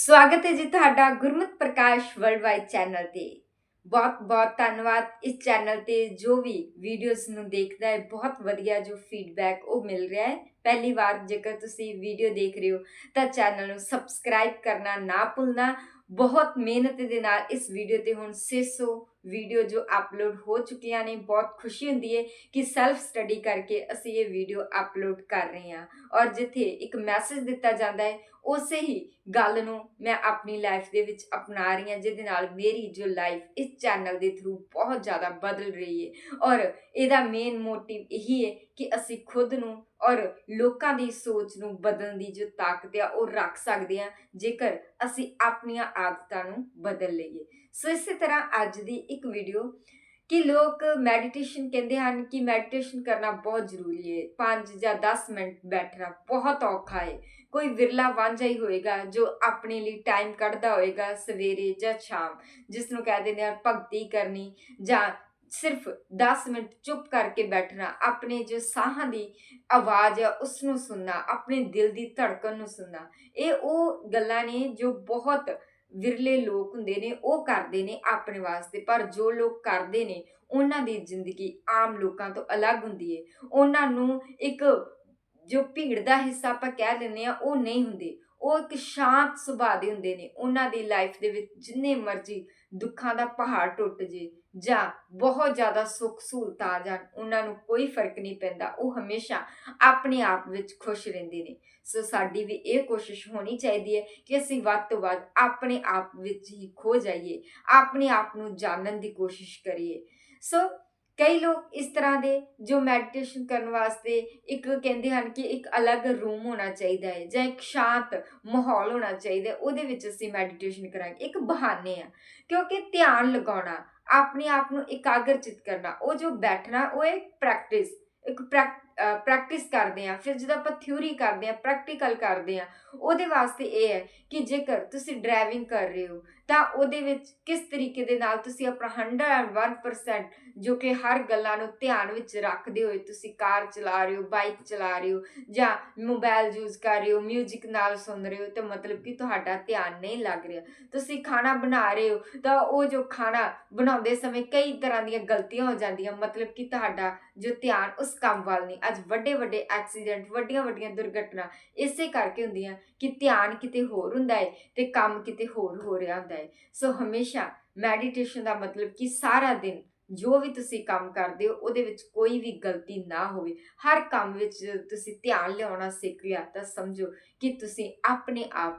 ਸਵਾਗਤ ਹੈ ਜੀ ਤੁਹਾਡਾ ਗੁਰਮਤ ਪ੍ਰਕਾਸ਼ ਵਰਲਡਵਾਈਡ ਚੈਨਲ ਤੇ। ਬਹੁਤ ਬਹੁਤ ਧੰਨਵਾਦ ਇਸ ਚੈਨਲ ਤੇ ਜੋ ਵੀ ਵੀਡੀਓਜ਼ ਨੂੰ ਦੇਖਦਾ ਹੈ, ਬਹੁਤ ਵਧੀਆ ਜੋ ਫੀਡਬੈਕ ਉਹ ਮਿਲ ਰਿਹਾ ਹੈ। ਪਹਿਲੀ ਵਾਰ ਜੇਕਰ ਤੁਸੀਂ ਵੀਡੀਓ ਦੇਖ ਰਹੇ ਹੋ, ਤਾਂ ਚੈਨਲ ਨੂੰ ਸਬਸਕ੍ਰਾਈਬ ਕਰਨਾ ਨਾ ਭੁੱਲਣਾ। ਬਹੁਤ ਮਿਹਨਤ ਦੇ ਨਾਲ ਇਸ ਵੀਡੀਓ ਤੇ ਹੁਣ 600 ਵੀਡੀਓ ਜੋ ਅਪਲੋਡ ਹੋ ਚੁੱਕੀਆਂ ਨੇ, ਬਹੁਤ ਖੁਸ਼ੀ ਹੁੰਦੀ ਹੈ ਕਿ ਸੈਲਫ ਸਟੱਡੀ ਕਰਕੇ ਅਸੀਂ ਇਹ ਵੀਡੀਓ ਅਪਲੋਡ ਕਰ ਰਹੇ ਹਾਂ। ਔਰ ਜਿੱਥੇ ਇੱਕ ਮੈਸੇਜ ਦਿੱਤਾ ਜਾਂਦਾ ਹੈ ਉਸੇ ਹੀ ਗੱਲ ਨੂੰ ਮੈਂ ਆਪਣੀ ਲਾਈਫ ਦੇ ਵਿੱਚ ਅਪਣਾ ਰਹੀ ਹਾਂ, ਜਿਹਦੇ ਨਾਲ ਮੇਰੀ ਜੋ ਲਾਈਫ ਇਸ ਚੈਨਲ ਦੇ ਥਰੂ ਬਹੁਤ ਜ਼ਿਆਦਾ ਬਦਲ ਰਹੀ ਹੈ ਔਰ ਇਹਦਾ ਮੇਨ ਮੋਟਿਵ ਇਹੀ ਹੈ ਕਿ ਅਸੀਂ ਖੁਦ ਨੂੰ ਔਰ ਲੋਕਾਂ ਦੀ ਸੋਚ ਨੂੰ ਬਦਲਣ ਦੀ ਜੋ ਤਾਕਤ ਆ, ਉਹ ਰੱਖ ਸਕਦੇ ਹਾਂ ਜੇਕਰ ਅਸੀਂ ਆਪਣੀਆਂ ਆਦਤਾਂ ਨੂੰ ਬਦਲ ਲਈਏ। ਸੋ ਇਸੇ ਤਰ੍ਹਾਂ ਅੱਜ ਦੀ ਇੱਕ ਵੀਡੀਓ ਕਿ ਲੋਕ ਮੈਡੀਟੇਸ਼ਨ ਕਹਿੰਦੇ ਹਨ ਕਿ ਮੈਡੀਟੇਸ਼ਨ ਕਰਨਾ ਬਹੁਤ ਜ਼ਰੂਰੀ ਹੈ। 5 ਜਾਂ 10 ਮਿੰਟ ਬੈਠਣਾ ਬਹੁਤ ਔਖਾ ਹੈ। ਕੋਈ ਵਿਰਲਾ ਵਾਂਝਾ ਹੀ ਹੋਏਗਾ ਜੋ ਆਪਣੇ ਲਈ ਟਾਈਮ ਕੱਢਦਾ ਹੋਏਗਾ ਸਵੇਰੇ ਜਾਂ ਸ਼ਾਮ ਜਿਸ ਨੂੰ ਕਹਿ ਦਿੰਦੇ ਆ ਭਗਤੀ ਕਰਨੀ ਜਾਂ ਸਿਰਫ 10 ਮਿੰਟ ਚੁੱਪ ਕਰਕੇ ਬੈਠਣਾ, ਆਪਣੇ ਜੋ ਸਾਹਾਂ ਦੀ ਆਵਾਜ਼ ਹੈ ਉਸ ਨੂੰ ਸੁਣਨਾ, ਆਪਣੇ ਦਿਲ ਦੀ ਧੜਕਣ ਨੂੰ ਸੁਣਨਾ, ਇਹ ਉਹ ਗੱਲਾਂ ਨੇ ਜੋ ਬਹੁਤ ਵਿਰਲੇ ਲੋਕ ਹੁੰਦੇ ਨੇ, ਉਹ ਕਰਦੇ ਨੇ ਆਪਣੇ ਵਾਸਤੇ। ਪਰ ਜੋ ਲੋਕ ਕਰਦੇ ਨੇ, ਉਹਨਾਂ ਦੀ ਜ਼ਿੰਦਗੀ ਆਮ ਲੋਕਾਂ ਤੋਂ ਅਲੱਗ ਹੁੰਦੀ ਹੈ ਉਹਨਾਂ ਨੂੰ ਇੱਕ ਜੋ ਭੀੜ ਦਾ ਹਿੱਸਾ ਆਪਾਂ ਕਹਿ ਲੈਂਦੇ ਆ, ਉਹ ਨਹੀਂ ਹੁੰਦੇ। ਉਹ ਇੱਕ ਸ਼ਾਂਤ ਸੁਭਾਅ ਦੇ ਹੁੰਦੇ ਨੇ। ਉਹਨਾਂ ਦੀ ਲਾਈਫ ਦੇ ਵਿੱਚ ਜਿੰਨੇ ਮਰਜ਼ੀ ਦੁੱਖਾਂ ਦਾ ਪਹਾੜ ਟੁੱਟ ਜੇ ਜਾਂ ਬਹੁਤ ਜ਼ਿਆਦਾ ਸੁੱਖ ਸਹੂਲਤਾਂ ਆ ਜਾਣ, ਉਹਨਾਂ ਨੂੰ ਕੋਈ ਫ਼ਰਕ ਨਹੀਂ ਪੈਂਦਾ। ਉਹ ਹਮੇਸ਼ਾ ਆਪਣੇ ਆਪ ਵਿੱਚ ਖੁਸ਼ ਰਹਿੰਦੇ ਨੇ। ਸੋ ਸਾਡੀ ਵੀ ਇਹ ਕੋਸ਼ਿਸ਼ ਹੋਣੀ ਚਾਹੀਦੀ ਹੈ ਕਿ ਅਸੀਂ ਵੱਧ ਤੋਂ ਵੱਧ ਆਪਣੇ ਆਪ ਵਿੱਚ ਹੀ ਖੋ ਜਾਈਏ, ਆਪਣੇ ਆਪ ਨੂੰ ਜਾਣਨ ਦੀ ਕੋਸ਼ਿਸ਼ ਕਰੀਏ। ਸੋ ਕਈ ਲੋਕ ਇਸ ਤਰ੍ਹਾਂ ਦੇ ਜੋ ਮੈਡੀਟੇਸ਼ਨ ਕਰਨ ਵਾਸਤੇ ਇੱਕ ਕਹਿੰਦੇ ਹਨ ਕਿ ਇੱਕ ਅਲੱਗ ਰੂਮ ਹੋਣਾ ਚਾਹੀਦਾ ਹੈ ਜਾਂ ਇੱਕ ਸ਼ਾਂਤ ਮਾਹੌਲ ਹੋਣਾ ਚਾਹੀਦਾ ਉਹਦੇ ਵਿੱਚ ਅਸੀਂ ਮੈਡੀਟੇਸ਼ਨ ਕਰਾਂਗੇ। ਇੱਕ ਬਹਾਨੇ ਆ, ਕਿਉਂਕਿ ਧਿਆਨ ਲਗਾਉਣਾ, ਆਪਣੇ ਆਪ ਨੂੰ ਇਕਾਗਰਚਿਤ ਕਰਨਾ, ਉਹ ਜੋ ਬੈਠਣਾ, ਉਹ ਇੱਕ ਪ੍ਰੈਕਟਿਸ ਇੱਕ ਪ੍ਰੈਕਟਿਸ ਕਰਦੇ ਆ ਫਿਰ ਜਦੋਂ ਆਪਾਂ ਥਿਊਰੀ ਕਰਦੇ ਆ ਪ੍ਰੈਕਟੀਕਲ ਕਰਦੇ ਆ ਉਹਦੇ ਵਾਸਤੇ ਇਹ ਹੈ ਕਿ ਜੇਕਰ ਤੁਸੀਂ ਡਰਾਈਵਿੰਗ ਕਰ ਰਹੇ ਹੋ, ਤਾਂ ਉਹਦੇ ਵਿੱਚ ਕਿਸ ਤਰੀਕੇ ਦੇ ਨਾਲ ਤੁਸੀਂ ਆਪਣਾ 101% ਜੋ ਕਿ ਹਰ ਗੱਲਾਂ ਨੂੰ ਧਿਆਨ ਵਿੱਚ ਰੱਖਦੇ ਹੋਏ ਤੁਸੀਂ ਕਾਰ ਚਲਾ ਰਹੇ ਹੋ ਬਾਈਕ ਚਲਾ ਰਹੇ ਹੋ ਜਾਂ ਮੋਬਾਈਲ ਯੂਜ਼ ਕਰ ਰਹੇ ਹੋ 뮤직 ਨਾਲ ਸੁਣ ਰਹੇ ਹੋ, ਤਾਂ ਮਤਲਬ ਕਿ ਤੁਹਾਡਾ ਧਿਆਨ ਨਹੀਂ ਲੱਗ ਰਿਹਾ। ਤੁਸੀਂ ਖਾਣਾ ਬਣਾ ਰਹੇ ਹੋ, ਤਾਂ ਉਹ ਜੋ ਖਾਣਾ ਬਣਾਉਂਦੇ ਸਮੇਂ ਕਈ ਤਰ੍ਹਾਂ ਦੀਆਂ ਗਲਤੀਆਂ ਹੋ ਜਾਂਦੀਆਂ, ਮਤਲਬ ਕਿ ਤੁਹਾਡਾ ਜੋ ਧਿਆਨ ਉਸ ਕੰਮ ਵੱਲ ਨਹੀਂ ਅੱਜ ਵੱਡੇ ਵੱਡੇ ਐਕਸੀਡੈਂਟ, ਵੱਡੀਆਂ ਵੱਡੀਆਂ ਦੁਰਘਟਨਾ ਇਸੇ ਕਰਕੇ ਹੁੰਦੀਆਂ ਕਿ ਧਿਆਨ ਕਿਤੇ ਹੋਰ ਹੁੰਦਾ ਹੈ ਤੇ ਕੰਮ ਕਿਤੇ ਹੋਰ ਹੋ ਰਿਹਾ ਹੁੰਦਾ ਹੈ ਸੋ ਹਮੇਸ਼ਾ ਮੈਡੀਟੇਸ਼ਨ ਦਾ ਮਤਲਬ ਕਿ ਸਾਰਾ ਦਿਨ ਜੋ ਵੀ ਤੁਸੀਂ ਕੰਮ ਕਰਦੇ ਹੋ, ਉਹਦੇ ਵਿੱਚ ਕੋਈ ਵੀ ਗਲਤੀ ਨਾ ਹੋਵੇ। ਹਰ ਕੰਮ ਵਿੱਚ ਤੁਸੀਂ ਧਿਆਨ ਲਿਆਉਣਾ ਸਿੱਖ ਲਿਆ ਤਾਂ ਸਮਝੋ ਕਿ ਤੁਸੀਂ ਆਪਣੇ ਆਪ